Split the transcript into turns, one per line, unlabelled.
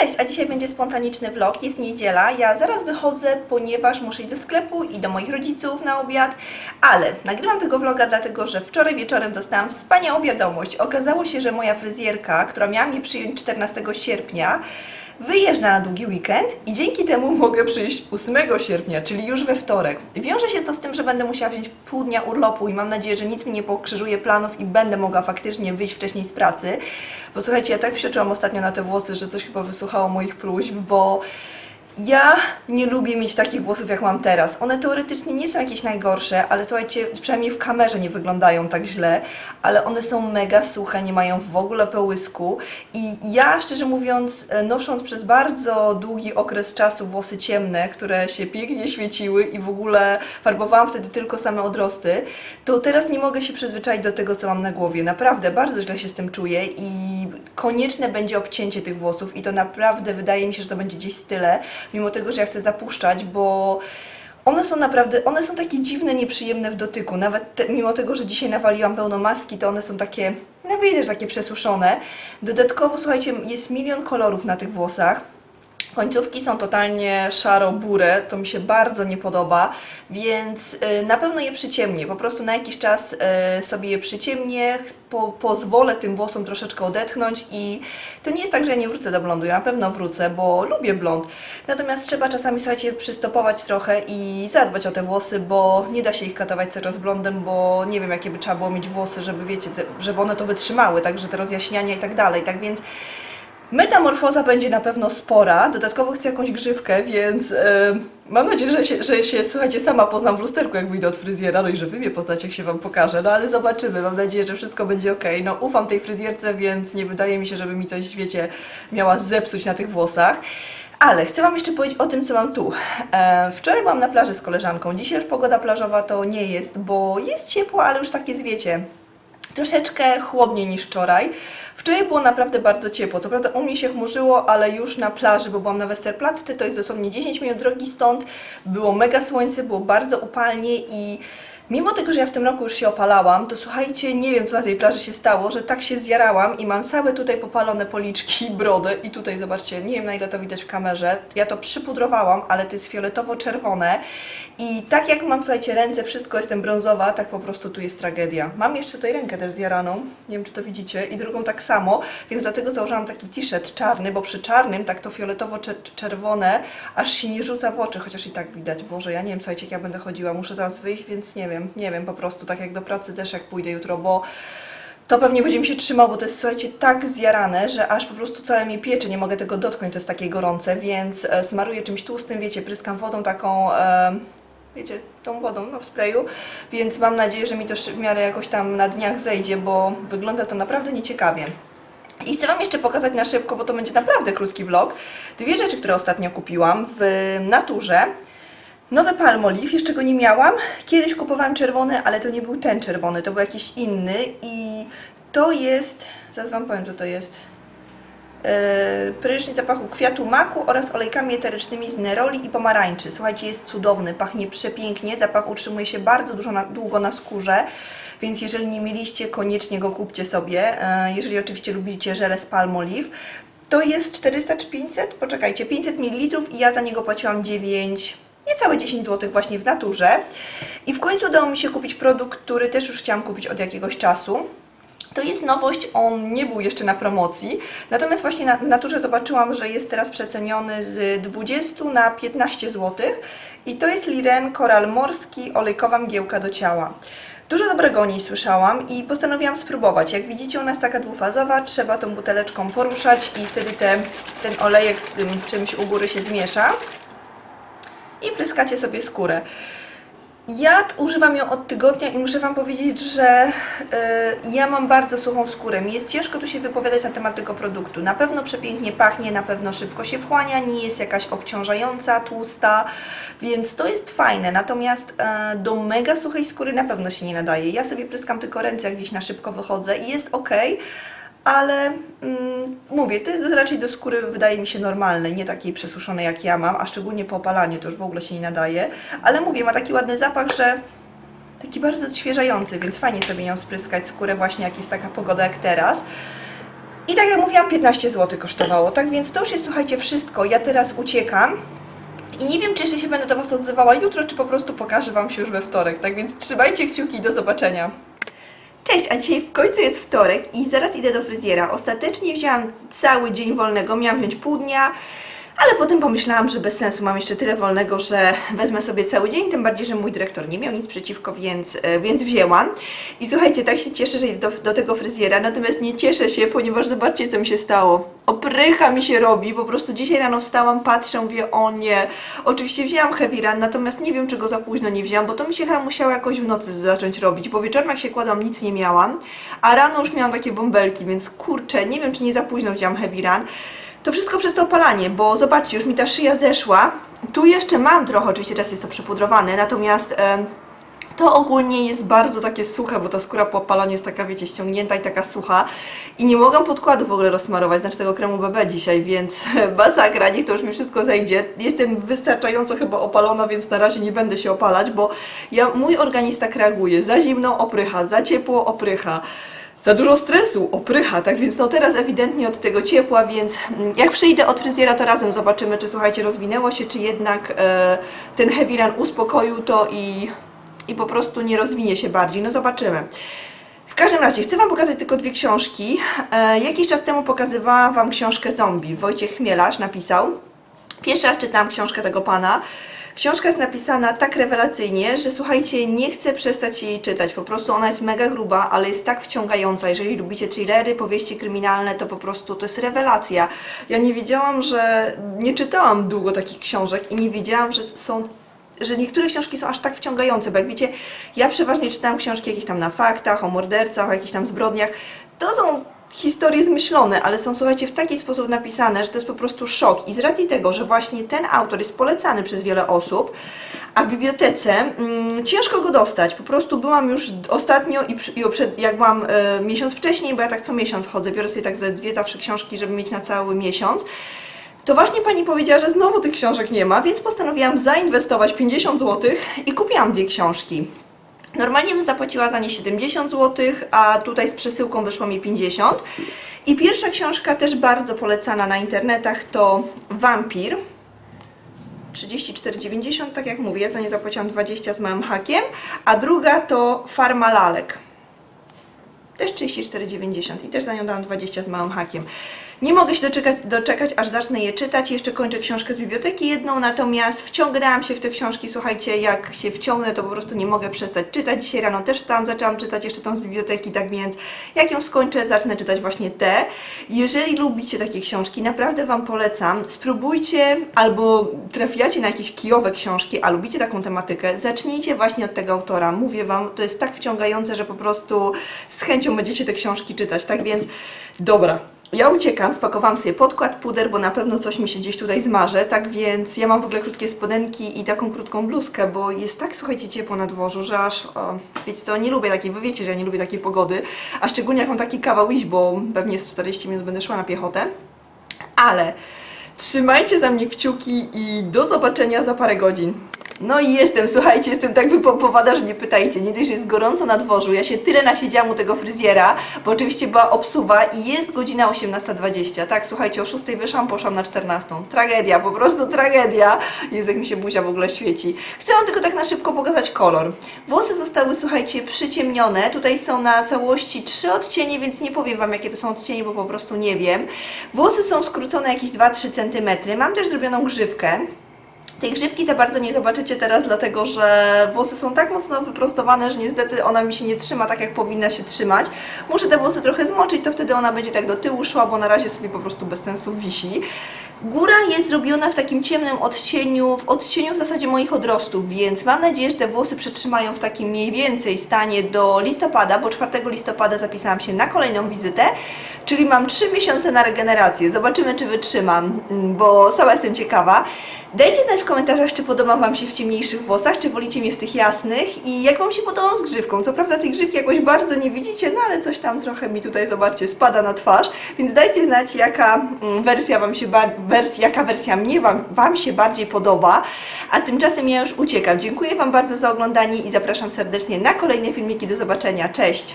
Cześć, a dzisiaj będzie spontaniczny vlog. Jest niedziela. Ja zaraz wychodzę, ponieważ muszę iść do sklepu i do moich rodziców na obiad, ale nagrywam tego vloga dlatego, że wczoraj wieczorem dostałam wspaniałą wiadomość. Okazało się, że moja fryzjerka, która miała mnie przyjąć 14 sierpnia, wyjeżdża na długi weekend i dzięki temu mogę przyjść 8 sierpnia, czyli już we wtorek. Wiąże się to z tym, że będę musiała wziąć pół dnia urlopu i mam nadzieję, że nic mi nie pokrzyżuje planów i będę mogła faktycznie wyjść wcześniej z pracy. Bo słuchajcie, ja tak psioczyłam ostatnio na te włosy, że coś chyba wysłuchało moich próśb, bo ja nie lubię mieć takich włosów, jak mam teraz. One teoretycznie nie są jakieś najgorsze, ale słuchajcie, przynajmniej w kamerze nie wyglądają tak źle, ale one są mega suche, nie mają w ogóle pełysku i ja, szczerze mówiąc, e, nosząc przez bardzo długi okres czasu włosy ciemne, które się pięknie świeciły i w ogóle farbowałam wtedy tylko same odrosty, to teraz nie mogę się przyzwyczaić do tego, co mam na głowie. Naprawdę bardzo źle się z tym czuję i konieczne będzie obcięcie tych włosów i to naprawdę wydaje mi się, że to będzie gdzieś tyle, mimo tego, że ja chcę zapuszczać, bo one są naprawdę, one są takie dziwne, nieprzyjemne w dotyku. Nawet te, mimo tego, że dzisiaj nawaliłam pełno maski, to one są takie, no widać, takie przesuszone. Dodatkowo, słuchajcie, jest milion kolorów na tych włosach. Końcówki są totalnie szaro-bure, to mi się bardzo nie podoba, więc y, na pewno je przyciemnię. Po prostu na jakiś czas y, sobie je przyciemnię, po, pozwolę tym włosom troszeczkę odetchnąć i to nie jest tak, że ja nie wrócę do blondu, ja na pewno wrócę, bo lubię blond. Natomiast trzeba czasami, słuchajcie, przystopować trochę i zadbać o te włosy, bo nie da się ich katować czas blondem, bo nie wiem, jakie by trzeba było mieć włosy, żeby, wiecie, te, żeby one to wytrzymały, także te rozjaśniania i tak dalej, tak więc... Metamorfoza będzie na pewno spora. Dodatkowo chcę jakąś grzywkę, więc e, mam nadzieję, że się, że się, słuchajcie, sama poznam w lusterku, jak wyjdę od fryzjera, no i że wy mnie poznacie, jak się wam pokażę. No ale zobaczymy. Mam nadzieję, że wszystko będzie ok. No ufam tej fryzjerce, więc nie wydaje mi się, żeby mi coś, wiecie, miała zepsuć na tych włosach. Ale chcę Wam jeszcze powiedzieć o tym, co mam tu. E, wczoraj byłam na plaży z koleżanką. Dzisiaj już pogoda plażowa to nie jest, bo jest ciepło, ale już tak jest, wiecie, troszeczkę chłodniej niż wczoraj. Wczoraj było naprawdę bardzo ciepło. Co prawda u mnie się chmurzyło, ale już na plaży, bo byłam na Westerplatte, to jest dosłownie 10 minut drogi stąd. Było mega słońce, było bardzo upalnie i Mimo tego, że ja w tym roku już się opalałam, to słuchajcie, nie wiem co na tej plaży się stało, że tak się zjarałam i mam całe tutaj popalone policzki brodę i tutaj zobaczcie, nie wiem na ile to widać w kamerze, ja to przypudrowałam, ale to jest fioletowo-czerwone. I tak jak mam, słuchajcie, ręce, wszystko jestem brązowa, tak po prostu tu jest tragedia. Mam jeszcze tutaj rękę też zjaraną, nie wiem czy to widzicie, i drugą tak samo, więc dlatego założyłam taki t-shirt czarny, bo przy czarnym tak to fioletowo-czerwone aż się nie rzuca w oczy, chociaż i tak widać. Boże, ja nie wiem, słuchajcie, jak ja będę chodziła, muszę zaraz wyjść, więc nie wiem, nie wiem po prostu, tak jak do pracy też jak pójdę jutro, bo to pewnie będzie mi się trzymał, bo to jest, słuchajcie, tak zjarane, że aż po prostu całe mi piecze, nie mogę tego dotknąć, to jest takie gorące, więc e, smaruję czymś tłustym, wiecie, pryskam wodą taką... E, wiecie, tą wodą no, w sprayu, więc mam nadzieję, że mi to w miarę jakoś tam na dniach zejdzie, bo wygląda to naprawdę nieciekawie. I chcę Wam jeszcze pokazać na szybko, bo to będzie naprawdę krótki vlog, dwie rzeczy, które ostatnio kupiłam w naturze. Nowy Palmolive, jeszcze go nie miałam. Kiedyś kupowałam czerwony, ale to nie był ten czerwony, to był jakiś inny i to jest, zaraz Wam powiem co to jest. Yy, prysznic zapachu kwiatu maku oraz olejkami eterycznymi z neroli i pomarańczy. Słuchajcie, jest cudowny, pachnie przepięknie, zapach utrzymuje się bardzo dużo na, długo na skórze, więc jeżeli nie mieliście, koniecznie go kupcie sobie. Yy, jeżeli oczywiście lubicie żele z Palmolive. To jest 400 czy 500? Poczekajcie, 500 ml i ja za niego płaciłam 9 niecałe 10 zł właśnie w naturze. I w końcu udało mi się kupić produkt, który też już chciałam kupić od jakiegoś czasu. To jest nowość, on nie był jeszcze na promocji, natomiast właśnie na naturze zobaczyłam, że jest teraz przeceniony z 20 na 15 zł i to jest Liren Koral Morski olejkowa mgiełka do ciała. Dużo dobrego o niej słyszałam i postanowiłam spróbować. Jak widzicie, ona jest taka dwufazowa, trzeba tą buteleczką poruszać i wtedy te, ten olejek z tym czymś u góry się zmiesza i pryskacie sobie skórę. Ja używam ją od tygodnia i muszę Wam powiedzieć, że y, ja mam bardzo suchą skórę. Mi jest ciężko tu się wypowiadać na temat tego produktu. Na pewno przepięknie pachnie, na pewno szybko się wchłania, nie jest jakaś obciążająca, tłusta, więc to jest fajne. Natomiast y, do mega suchej skóry na pewno się nie nadaje. Ja sobie pryskam tylko ręce, jak gdzieś na szybko wychodzę i jest ok ale mm, mówię, to jest raczej do skóry, wydaje mi się, normalnej, nie takiej przesuszonej jak ja mam, a szczególnie po opalaniu to już w ogóle się nie nadaje. Ale mówię, ma taki ładny zapach, że taki bardzo odświeżający, więc fajnie sobie nią spryskać skórę właśnie jak jest taka pogoda jak teraz. I tak jak mówiłam, 15 zł kosztowało. Tak więc to już jest, słuchajcie, wszystko. Ja teraz uciekam. I nie wiem, czy jeszcze się będę do Was odzywała jutro, czy po prostu pokażę Wam się już we wtorek. Tak więc trzymajcie kciuki i do zobaczenia. Cześć, a dzisiaj w końcu jest wtorek i zaraz idę do fryzjera. Ostatecznie wzięłam cały dzień wolnego, miałam wziąć pół dnia, ale potem pomyślałam, że bez sensu mam jeszcze tyle wolnego, że wezmę sobie cały dzień, tym bardziej, że mój dyrektor nie miał nic przeciwko, więc, e, więc wzięłam. I słuchajcie, tak się cieszę, że do, do tego fryzjera, natomiast nie cieszę się, ponieważ zobaczcie, co mi się stało. Oprycha mi się robi, po prostu dzisiaj rano wstałam, patrzę, mówię, o nie. Oczywiście wzięłam Heavy Run, natomiast nie wiem, czy go za późno nie wzięłam, bo to mi się chyba musiało jakoś w nocy zacząć robić, bo wieczorem jak się kładłam, nic nie miałam, a rano już miałam takie bąbelki, więc kurczę, nie wiem, czy nie za późno wzięłam Heavy Run. To wszystko przez to opalanie, bo zobaczcie, już mi ta szyja zeszła. Tu jeszcze mam trochę, oczywiście teraz jest to przypudrowane, natomiast to ogólnie jest bardzo takie suche, bo ta skóra po opalaniu jest taka, wiecie, ściągnięta i taka sucha. I nie mogę podkładu w ogóle rozsmarować, znaczy tego kremu BB dzisiaj, więc masakra, niech to już mi wszystko zejdzie. Jestem wystarczająco chyba opalona, więc na razie nie będę się opalać, bo ja, mój organizm tak reaguje. Za zimno oprycha, za ciepło oprycha. Za dużo stresu, oprycha, tak więc no teraz ewidentnie od tego ciepła, więc mm, jak przyjdę od fryzjera, to razem zobaczymy, czy słuchajcie, rozwinęło się, czy jednak e, ten heavy run uspokoił to i, i po prostu nie rozwinie się bardziej. No zobaczymy. W każdym razie chcę Wam pokazać tylko dwie książki. E, jakiś czas temu pokazywałam Wam książkę Zombie. Wojciech Chmielarz napisał. Pierwszy raz czytałam książkę tego pana. Książka jest napisana tak rewelacyjnie, że słuchajcie, nie chcę przestać jej czytać. Po prostu ona jest mega gruba, ale jest tak wciągająca. Jeżeli lubicie thrillery, powieści kryminalne, to po prostu to jest rewelacja. Ja nie wiedziałam, że nie czytałam długo takich książek i nie wiedziałam, że są że niektóre książki są aż tak wciągające, bo jak wiecie, ja przeważnie czytałam książki jakieś tam na faktach, o mordercach, o jakichś tam zbrodniach. To są historie zmyślone, ale są, słuchajcie, w taki sposób napisane, że to jest po prostu szok. I z racji tego, że właśnie ten autor jest polecany przez wiele osób, a w bibliotece mm, ciężko go dostać. Po prostu byłam już ostatnio i, i przed, jak byłam e, miesiąc wcześniej, bo ja tak co miesiąc chodzę, biorę sobie tak ze dwie zawsze książki, żeby mieć na cały miesiąc. To właśnie pani powiedziała, że znowu tych książek nie ma, więc postanowiłam zainwestować 50 zł i kupiłam dwie książki. Normalnie bym zapłaciła za nie 70 zł, a tutaj z przesyłką wyszło mi 50. I pierwsza książka, też bardzo polecana na internetach, to Wampir. 34,90, tak jak mówię, za nie zapłaciłam 20 z małym hakiem, a druga to Farma Lalek. Też 34,90 i też za nią dałam 20 z małym hakiem. Nie mogę się doczekać, doczekać, aż zacznę je czytać. Jeszcze kończę książkę z biblioteki jedną, natomiast wciągnęłam się w te książki. Słuchajcie, jak się wciągnę, to po prostu nie mogę przestać czytać. Dzisiaj rano też wstałam, zaczęłam czytać jeszcze tą z biblioteki, tak więc jak ją skończę, zacznę czytać właśnie te. Jeżeli lubicie takie książki, naprawdę Wam polecam. Spróbujcie albo trafiacie na jakieś kijowe książki, a lubicie taką tematykę, zacznijcie właśnie od tego autora. Mówię Wam, to jest tak wciągające, że po prostu z chęcią będziecie te książki czytać. Tak więc, dobra. Ja uciekam, spakowałam sobie podkład, puder, bo na pewno coś mi się gdzieś tutaj zmarzy, tak więc ja mam w ogóle krótkie spodenki i taką krótką bluzkę, bo jest tak, słuchajcie, ciepło na dworzu, że aż, o, wiecie co, nie lubię takiej, wy wiecie, że ja nie lubię takiej pogody, a szczególnie jak mam taki kawał iść, bo pewnie z 40 minut będę szła na piechotę, ale trzymajcie za mnie kciuki i do zobaczenia za parę godzin. No i jestem, słuchajcie, jestem tak wypompowana, że nie pytajcie. Nie dość, jest gorąco na dworzu, ja się tyle nasiedziałam u tego fryzjera, bo oczywiście była obsuwa i jest godzina 18.20. Tak, słuchajcie, o 6 wyszłam, poszłam na 14. Tragedia, po prostu tragedia. Jezu, jak mi się buzia w ogóle świeci. Chcę wam tylko tak na szybko pokazać kolor. Włosy zostały, słuchajcie, przyciemnione. Tutaj są na całości trzy odcienie, więc nie powiem wam, jakie to są odcienie, bo po prostu nie wiem. Włosy są skrócone jakieś 2-3 cm. Mam też zrobioną grzywkę. Tej grzywki za bardzo nie zobaczycie teraz, dlatego że włosy są tak mocno wyprostowane, że niestety ona mi się nie trzyma tak, jak powinna się trzymać. Muszę te włosy trochę zmoczyć, to wtedy ona będzie tak do tyłu szła, bo na razie sobie po prostu bez sensu wisi. Góra jest zrobiona w takim ciemnym odcieniu, w odcieniu w zasadzie moich odrostów, więc mam nadzieję, że te włosy przetrzymają w takim mniej więcej stanie do listopada, bo 4 listopada zapisałam się na kolejną wizytę, czyli mam 3 miesiące na regenerację. Zobaczymy, czy wytrzymam, bo sama jestem ciekawa. Dajcie znać w komentarzach, czy podoba Wam się w ciemniejszych włosach, czy wolicie mnie w tych jasnych i jak Wam się podoba z grzywką. Co prawda tej grzywki jakoś bardzo nie widzicie, no ale coś tam trochę mi tutaj, zobaczcie, spada na twarz, więc dajcie znać, jaka mm, wersja Wam się, wers- jaka wersja mnie wam, wam się bardziej podoba, a tymczasem ja już uciekam. Dziękuję Wam bardzo za oglądanie i zapraszam serdecznie na kolejne filmiki. Do zobaczenia. Cześć!